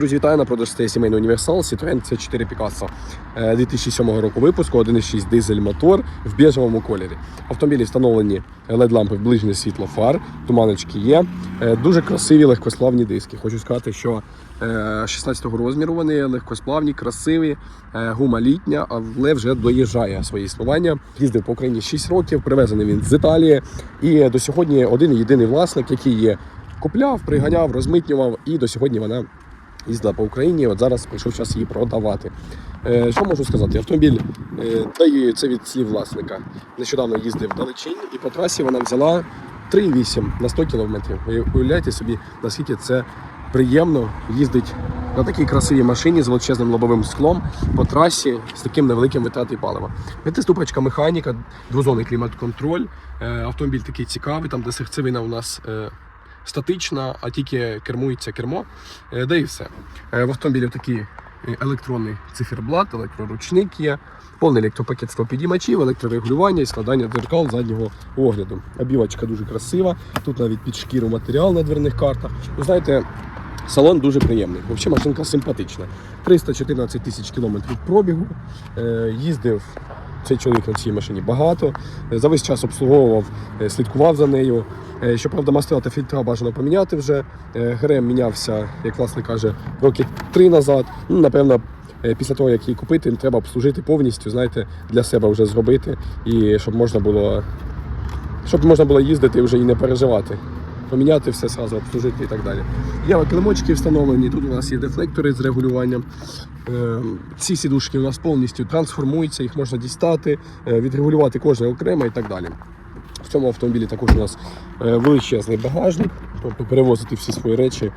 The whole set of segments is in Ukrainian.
Друзі, вітаю на продаж стає сімейний універсал Citroen C4 Picasso Е, 2007 року випуску, 1.6 дизель мотор в біжевому кольорі. Автомобілі встановлені LED-лампи в ближнє світло фар, туманочки є. Е, Дуже красиві легкосплавні диски. Хочу сказати, що е, 16-го розміру вони легкосплавні, красиві, е, гума літня, але вже доїжджає своє існування. Їздив по Україні 6 років, привезений він з Італії. І до сьогодні один єдиний власник, який є купляв, приганяв, розмитнював, і до сьогодні вона їздила по Україні. От зараз прийшов час її продавати. Е, що можу сказати? Автомобіль е, це від слів власника. Нещодавно їздив далечінь, і по трасі вона взяла 3,8 на 100 кілометрів. Ви уявляєте собі, наскільки це приємно їздить на такій красивій машині з величезним лобовим склом по трасі з таким невеликим витратою палива. П'ятиступочка механіка, двозонний клімат-контроль. Е, Автомобіль такий цікавий, там де серцевина у нас. Статична, а тільки кермується кермо, Е, да і все. Е, В автомобілі такий е, електронний циферблат, електроручник є, повний електропакет стопідіймачів, електрорегулювання і складання дзеркал заднього огляду. Обівочка дуже красива, тут навіть під шкіру матеріал на дверних картах. Ви знаєте, салон дуже приємний. Взагалі машинка симпатична. 314 тисяч кілометрів пробігу. Їздив цей чоловік на цій машині багато. Е, За весь час обслуговував, е, слідкував за нею. Е, Щоправда, мастила та фільтра бажано поміняти вже. ГРМ мінявся, як власне каже, роки три назад. Ну, напевно, після того, як її купити, треба обслужити повністю, знаєте, для себе вже зробити, і щоб можна було, щоб можна було їздити вже і не переживати. Поміняти все зразу, обслужити і так далі. Є килимочки встановлені, тут у нас є дефлектори з регулюванням. Е, Ці сідушки у нас повністю трансформуються, їх можна дістати, е, відрегулювати кожне окремо і так далі. В цьому автомобілі також у нас е, величезний багажник, тобто перевозити всі свої речі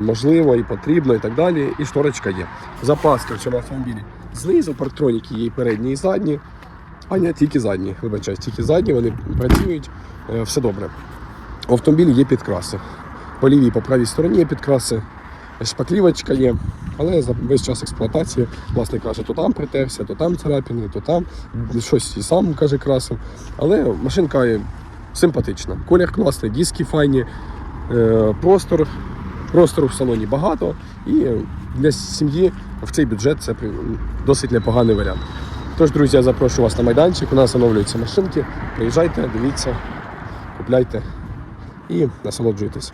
можливо і потрібно, і так далі. І шторочка є. Запаска в цьому автомобілі. Знизу парктроніки є і передні, і задні. А ні, тільки задні. Вибачаюсь, тільки задні, вони працюють, все добре. У автомобілі є підкраси. По лівій, по правій стороні є підкраси, шпаклівочка є. Але за весь час експлуатації власник каже, то там притерся, то там царапини, то там щось і сам каже красив. Але машинка симпатична. Колір класний, диски файні, е, простор, простору в салоні багато. І для сім'ї в цей бюджет це досить непоганий варіант. Тож, друзі, я запрошую вас на майданчик. У нас оновлюються машинки. Приїжджайте, дивіться, купляйте і насолоджуйтесь.